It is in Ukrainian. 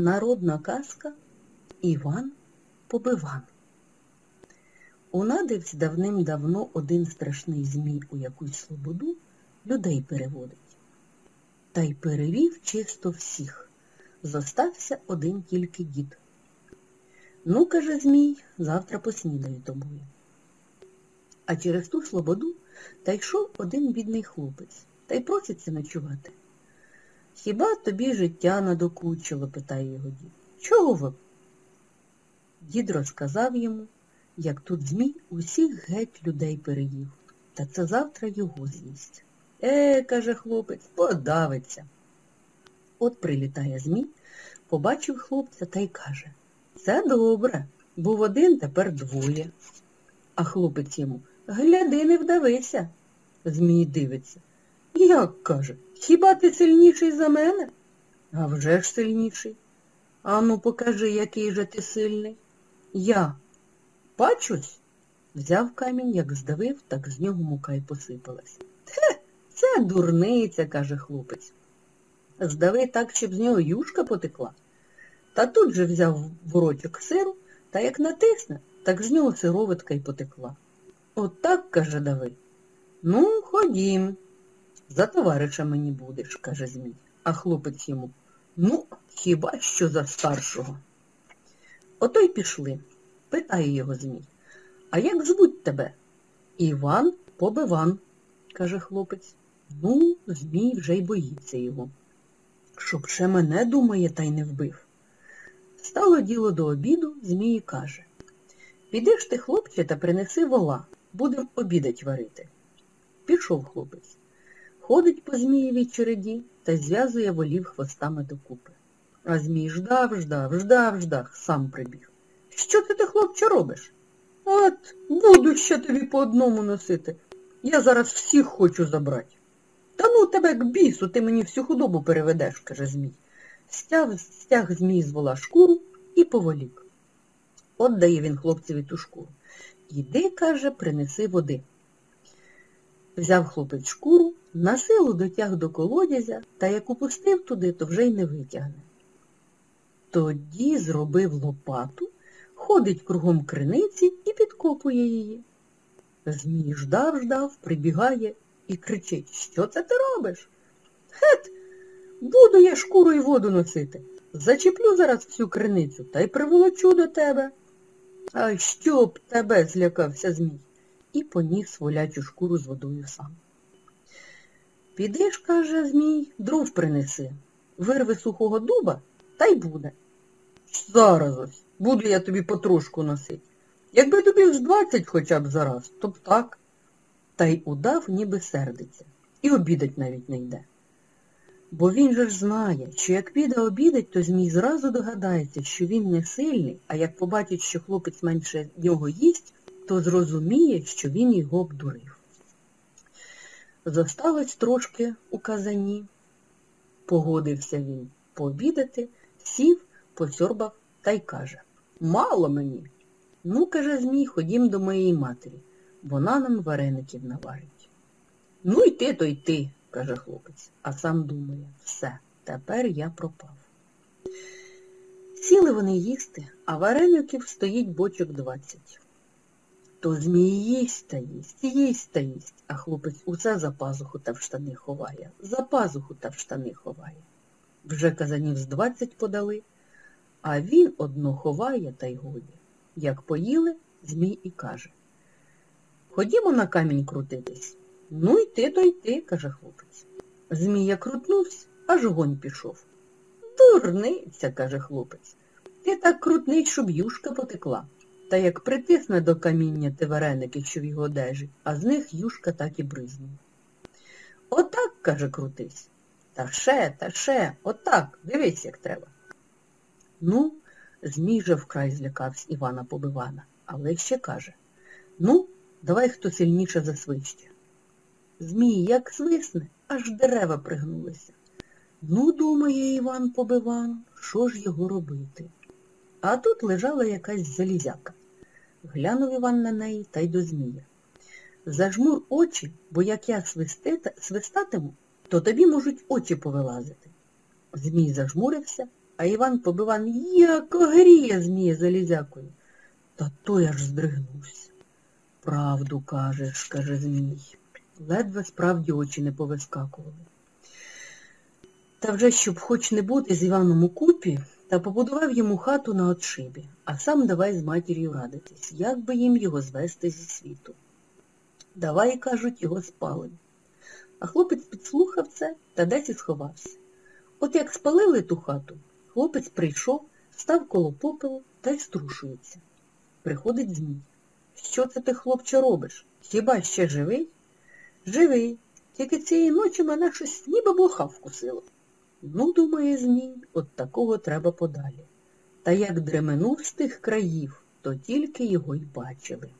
Народна казка Іван Побиван. Унадивсь давним-давно один страшний змій у якусь слободу людей переводить. Та й перевів чисто всіх. Зостався один тільки дід. Ну, каже Змій, завтра поснідаю тобою. А через ту слободу та йшов один бідний хлопець, та й проситься ночувати. Хіба тобі життя надокучило, питає його дід. Чого ви? Дід розказав йому, як тут Змій усіх геть людей переїв, та це завтра його з'їсть. Е, каже хлопець, подавиться. От прилітає Змій, побачив хлопця та й каже, це добре, був один, тепер двоє. А хлопець йому, гляди, не вдавися. Змій дивиться. Як каже, хіба ти сильніший за мене? А вже ж сильніший. Ану, покажи, який же ти сильний. Я. Бачусь? Взяв камінь, як здавив, так з нього мука й посипалась. Те, це дурниця, каже хлопець. Здави так, щоб з нього юшка потекла. Та тут же взяв воротик сиру, та як натисне, так з нього сироватка й потекла. От так, каже Давид. Ну, ходім. За товариша мені будеш, каже Змій. А хлопець йому, ну, хіба що за старшого. Ото й пішли. Питає його Змій. А як звуть тебе? Іван Побиван, каже хлопець. Ну, Змій вже й боїться його. Щоб ще мене думає, та й не вбив. Стало діло до обіду, Змій каже. Підеш ти, хлопче, та принеси вола, будем обідать варити. Пішов хлопець. Ходить по Змієвій череді та зв'язує волів хвостами докупи. А Змій ждав, ждав, ждав, ждав, сам прибіг. Що ти, ти, хлопче, робиш? От, буду ще тобі по одному носити. Я зараз всіх хочу забрати. Та ну тебе к бісу, ти мені всю худобу переведеш, каже Змій. Стяг, стяг Змій з вола шкуру і поволік. От дає він хлопцеві ту шкуру. Іди, каже, принеси води. Взяв хлопець шкуру, на силу дотяг до колодязя, та як упустив туди, то вже й не витягне. Тоді зробив лопату, ходить кругом криниці і підкопує її. Змій ждав, ждав, прибігає і кричить, що це ти робиш? Гет, буду я шкуру і воду носити. Зачеплю зараз всю криницю та й приволочу до тебе. А щоб тебе, злякався Змій, і поніс волячу шкуру з водою сам. Підеш, каже Змій, дров принеси, вирви сухого дуба та й буде. Зараз ось, буду я тобі потрошку носити. Якби тобі з двадцять хоча б зараз, то б так. Та й удав, ніби сердиться, і обідать навіть не йде. Бо він же ж знає, що як піде обідать, то Змій зразу догадається, що він не сильний, а як побачить, що хлопець менше нього їсть, то зрозуміє, що він його обдурив. Зосталось трошки у казані. Погодився він пообідати, сів, посьорбав та й каже Мало мені. Ну, каже Змій, ходім до моєї матері. Вона нам вареників наварить. Ну й ти, то й ти, каже хлопець, а сам думає, все, тепер я пропав. Сіли вони їсти, а вареників стоїть бочок двадцять. То Змій їсть та їсть, їсть та їсть, а хлопець усе за пазуху та в штани ховає, за пазуху та в штани ховає. Вже казанів з двадцять подали, а він одно ховає та й годі. Як поїли, Змій і каже. Ходімо на камінь крутитись. Ну йти, то йти, каже хлопець. Змія крутнувся, аж огонь пішов. Дурниця, каже хлопець. Ти так крутний, щоб юшка потекла. Та як притисне до каміння ти вареники, що в його одежі, а з них юшка так і бризнула. Отак, каже, крутись. Та ще, та ще, отак, дивись, як треба. Ну, Змій же вкрай злякався Івана Побивана, але ще каже, ну, давай хто сильніше засвище. Змій як свисне, аж дерева пригнулися. Ну, думає Іван Побиван, що ж його робити? А тут лежала якась залізяка. Глянув Іван на неї та й до Змія. Зажмур очі, бо як я свистати, свистатиму, то тобі можуть очі повилазити. Змій зажмурився а Іван Побиван як огріє Змія залізякою. Та той аж здригнувся. Правду кажеш, каже Змій. Ледве справді очі не повискакували. Та вже щоб хоч не бути з Іваном у купі, та побудував йому хату на отшибі, а сам давай з матір'ю радитись, як би їм його звести зі світу. Давай, кажуть, його спалим. А хлопець підслухав це та десь і сховався. От як спалили ту хату, хлопець прийшов, став коло попелу та й струшується. Приходить Змій. Що це ти, хлопче, робиш? Хіба ще живий? Живий. Тільки цієї ночі мене щось ніби блоха вкусило. Ну, думає Змій, от такого треба подалі. Та як дременув з тих країв, то тільки його й бачили.